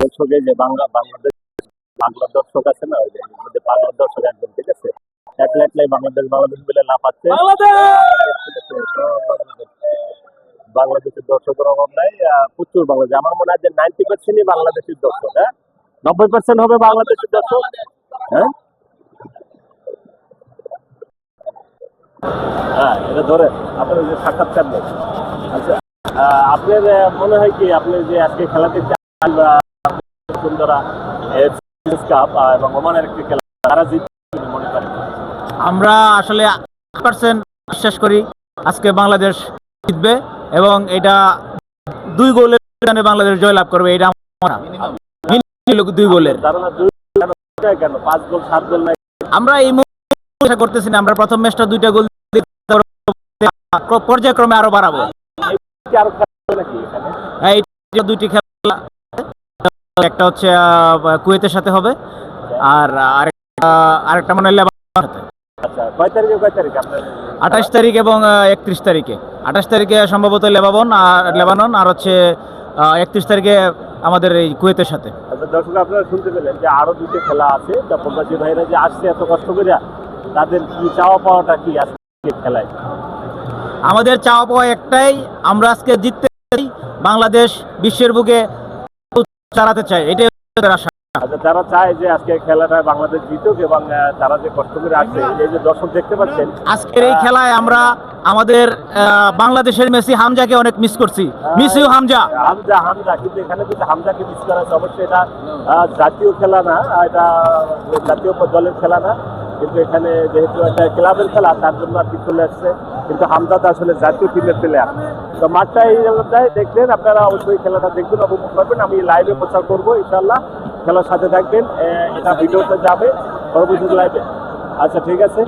দর্শকে যে বাংলা, বাংলাদেশ, বাংলা দর্শক আছে না, ওই যে বাংলা দর্শক একদম ঠিক আছে? একলা একলাই বাংলাদেশ বাংলাদেশ বলে আছে? তো বাংলাদেশের দর্শকের অভাব নাই প্রচুর বাংলাদেশ। আমার মনে হয় যে নাইনটি পার্সেন্টই বাংলাদেশের দর্শক হ্যাঁ? নব্বই পার্সেন্ট হবে বাংলাদেশের দর্শক হ্যাঁ? হ্যাঁ এটা ধরে আপনার যে সাক্ষাৎকার নেই। আচ্ছা আপনার মনে হয় কি, আপনি যে আজকে খেলাতে চান সুন্দরা কাপ এবং ওমানের একটি খেলা তারা জিতবে মনে করেন। আমরা আসলে পার্সেন্ট বিশ্বাস করি আজকে বাংলাদেশ জিতবে এবং এটা দুই গোলের কারণে বাংলাদেশ জয়লাভ করবে এটা আমার দুই গোলের। আমরা এই মুহূর্তে করতেছি না আমরা প্রথম ম্যাচটা দুইটা গোল পর্যায়ক্রমে আরও বাড়াবো। কি আরও খেলা হবে নাকি এখানে? এই যে দুইটি খেলা। একটা হচ্ছে কুয়েতের সাথে হবে আর আরেকটা আরেকটা মনে সাথে। আচ্ছা আঠাশ তারিখ এবং একত্রিশ তারিখে। আঠাশ তারিখে সম্ভবত লেবানন আর লেবানন আর হচ্ছে একত্রিশ তারিখে আমাদের এই কুয়েতের সাথে। আচ্ছা দর্শক আপনারা শুনতে পেলেন যে আরও দুটো খেলা আছে। তা প্রবাসী ভাইরা যে আসছে এত কষ্ট করে তাদের কি চাওয়া পাওয়াটা কি আজকে খেলায়? আমাদের চাওয়া পাওয়া একটাই আমরা আজকে জিততে বাংলাদেশ বিশ্বের বুকে চালাতে চাই এটাই আশা। আচ্ছা যারা চায় যে আজকে খেলাটা বাংলাদেশ জিতুক এবং তারা যে কষ্ট করে আসছে এই যে দর্শক দেখতে পাচ্ছেন। আজকের এই খেলায় আমরা আমাদের বাংলাদেশের মেসি হামজাকে অনেক মিস করছি। Miss you Hamza. Hamza Hamza. কিন্তু এখানে যদি হামজাকে মিস করা হয়েছে অবশ্যই এটা জাতীয় খেলা না এটা জাতীয় দলের খেলা না। কিন্তু এখানে যেহেতু একটা ক্লাবের খেলা তার জন্য আর কি চলে আসছে। কিন্তু হামদাদ আসলে জাতীয় টিমের প্লেয়ার তো মাঠটা এই জায়গাটায় দেখবেন, আপনারা অবশ্যই খেলাটা দেখবেন, উপভোগ করবেন। আমি লাইভে প্রচার করব ইনশাল্লাহ খেলার সাথে থাকবেন এটা ভিডিওতে যাবে। পরবর্তী লাইভে আচ্ছা ঠিক আছে।